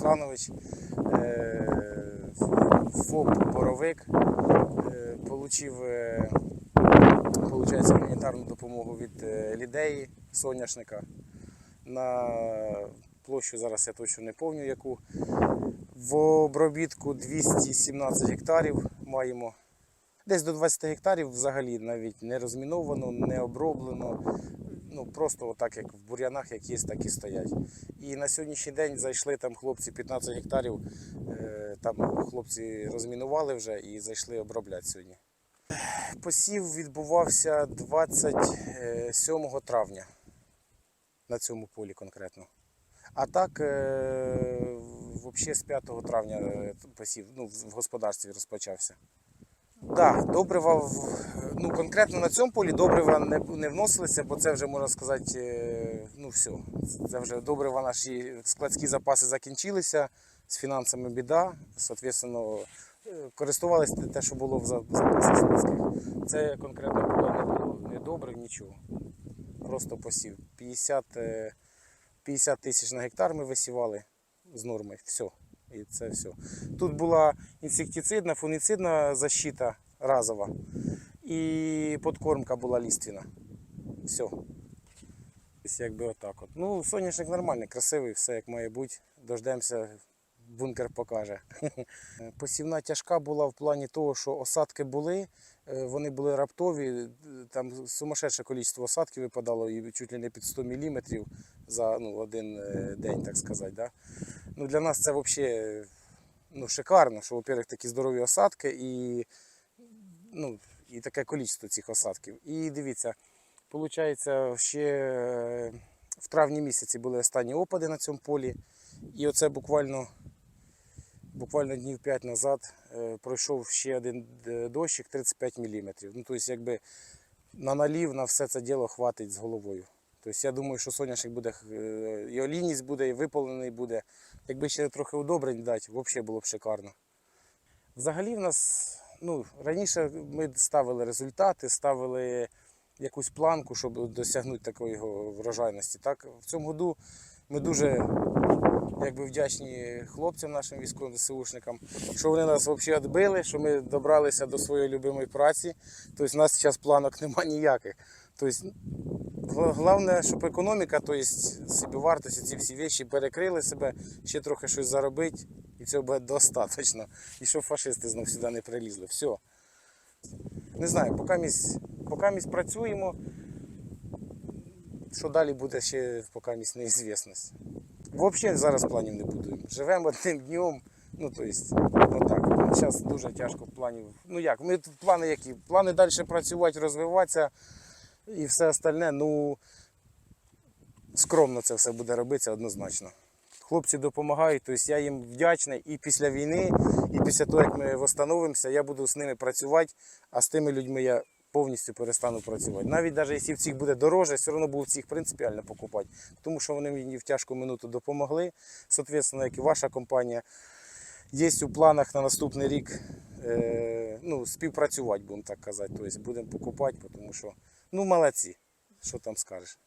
Русланович, е, ФОП Боровик, е, получив е, получається, гуманітарну допомогу від лідеї соняшника на площу, зараз я точно не пам'ятаю яку. В обробітку 217 гектарів маємо. Десь до 20 гектарів взагалі навіть не розміновано, не оброблено. Ну просто отак, як в бур'янах, як є, так і стоять. І на сьогоднішній день зайшли там хлопці 15 гектарів. е, Там хлопці розмінували вже і зайшли обробляти сьогодні. Посів відбувався 27 травня на цьому полі конкретно. А так, е, взагалі з 5 травня е, посів ну, в в господарстві розпочався. Да, добрива, ну конкретно на цьому полі добрива не, не вносилися, бо це вже можна сказати, е, ну все. Це вже добрива наші складські запаси закінчилися, з фінансами біда, соответственно, е, користувалися те, що було в за- в запасах складських. Це конкретно було не було не добрив, нічого. Просто посів. 50, е, 50 тисяч на гектар ми висівали з норми. Все. І це все. Тут була інсектицидна, фунгіцидна защита разова. І подкормка була ліственна. Все. Ось Якби отак от. Ну, соняшник нормальний, красивий, все як має бути. Дождемося, бункер покаже. Посівна тяжка була в плані того, що осадки були, е, вони були раптові, там сумасшедше кількість осадків випадало і чуть ли не під 100 мм за ну, один е, день, так сказати. Да? Ну, для нас це взагалі ну, шикарно, що, во-первых, такі здорові осадки і, ну, і таке кількість цих осадків. І дивіться, виходить, ще е, в травні місяці були останні опади на цьому полі. І оце буквально, буквально днів 5 назад е, пройшов ще один е, дощик 35 мм. Ну, тобто, якби на налів на все це діло хватить з головою. Тобто я думаю, що соняшник буде, і олійність буде, і виповнений буде. Якби ще трохи удобрень дати, взагалі було б шикарно. Взагалі в нас, ну, раніше ми ставили результати, ставили якусь планку, щоб досягнути такої врожайності. Так, в цьому году ми дуже якби, вдячні хлопцям, нашим військовим ДСУшникам, що вони нас взагалі відбили, що ми добралися до своєї любимої праці. Тобто, у нас зараз планок немає ніяких. Тобто, Головне, щоб економіка, тобто собівартості, ці всі речі перекрили себе, ще трохи щось заробити, і цього буде достатньо. І щоб фашисти знов сюди не прилізли. Все. Не знаю, поки місь працюємо. Що далі буде ще поки місь неізвісність. Взагалі зараз планів не будуємо. Живемо одним днем. Ну, тобто, отак. Зараз дуже тяжко планів. Ну як, ми плани які? Плани далі працювати, розвиватися і все остальне, ну скромно це все буде робитися однозначно. Хлопці допомагають, тобто я їм вдячний і після війни, і після того, як ми встановимося, я буду з ними працювати, а з тими людьми я повністю перестану працювати. Навіть навіть якщо в цих буде дороже, все одно буду в цих принципіально покупати, тому що вони мені в тяжку минуту допомогли. Соответственно, як і ваша компанія, є у планах на наступний рік е, ну, співпрацювати, будемо так казати. Тобто будемо покупати, тому що ну молодці, що там скажеш.